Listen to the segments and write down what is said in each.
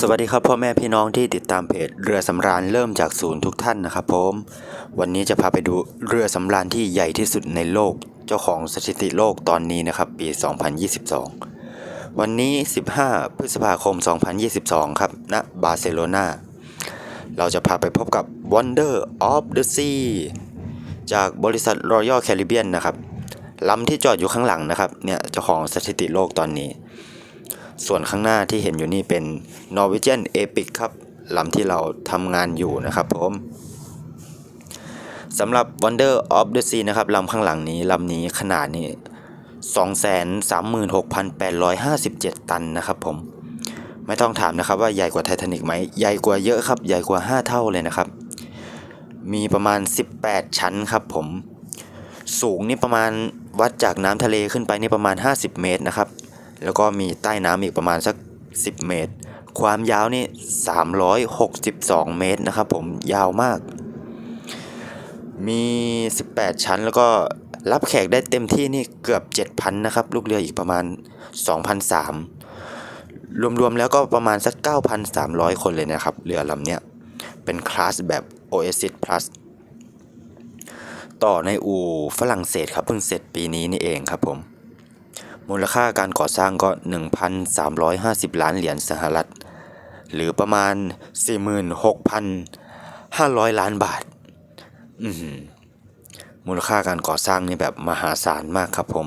สวัสดีครับพ่อแม่พี่น้องที่ติดตามเพจเรือสำราญเริ่มจากศูนย์ทุกท่านนะครับผมวันนี้จะพาไปดูเรือสำราญที่ใหญ่ที่สุดในโลกเจ้าของสถิติโลกตอนนี้นะครับ ปี 2022 วันนี้ 15 พฤษภาคม 2022 ครับณบาร์เซโลนาเราจะพาไปพบกับ Wonder of the Sea จากบริษัท Royal Caribbean นะครับลำที่จอดอยู่ข้างหลังนะครับเนี่ยเจ้าของสถิติโลกตอนนี้ ส่วนข้างหน้าที่เห็นอยู่นี่เป็น Norwegian Epic ครับลำที่เราทำงานอยู่นะครับผมสำหรับ Wonder of the Sea นะครับลำข้างหลังนี้ลำนี้ขนาดนี้ 236,857 ตันนะครับผม ไม่ต้องถามนะครับว่าใหญ่กว่าไททานิกไหมใหญ่กว่าเยอะครับ ใหญ่กว่า 5 เท่าเลยนะครับ มีประมาณ 18 ชั้นครับผม สูงนี่ประมาณวัดจากน้ำทะเลขึ้นไปนี่ประมาณ 50 เมตรนะครับ แล้วก็มีใต้น้ำอีกประมาณสัก 10 เมตร ความยาวนี่ 362 เมตรนะครับผมยาวมาก มี 18 ชั้นแล้วก็รับแขกได้เต็มที่นี่เกือบ 7,000 นะครับ ลูกเรืออีกประมาณ 2,003รวมๆแล้วก็ประมาณสัก 9,300 คนเลยนะครับ เรือลำเนี้ย เป็นคลาสแบบ Oasis Plus ต่อในอู่ฝรั่งเศสครับเพิ่งเสร็จปีนี้นี่เองครับผม มูลค่าการก่อสร้างก็ 1,350 ล้านเหรียญสหรัฐ หรือประมาณ 46,500 ล้านบาทอือหือมูลค่าการก่อสร้างนี่แบบมหาศาลมากครับผม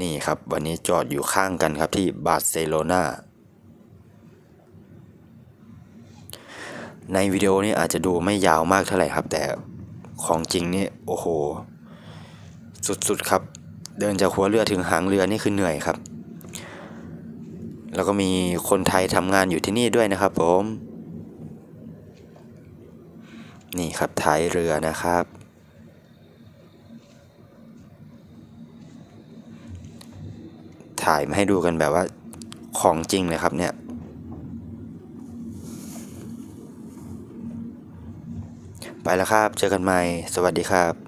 นี่ครับวันนี้จอดอยู่ข้างกันครับที่บาร์เซโลนาในวิดีโอนี้อาจจะดูไม่ยาวมากเท่าไหร่ครับ แต่ของจริงนี่โอ้โห สุดๆครับ เดินจากหัวเรือถึงหางเรือนี่คือเหนื่อยครับ แล้วก็มีคนไทยทำงานอยู่ที่นี่ด้วยนะครับผม นี่ครับท้ายเรือนะครับ ถ่ายมาให้ดูกันแบบว่าของจริงเลยครับเนี่ยไปแล้วครับ เจอกันใหม่ สวัสดีครับ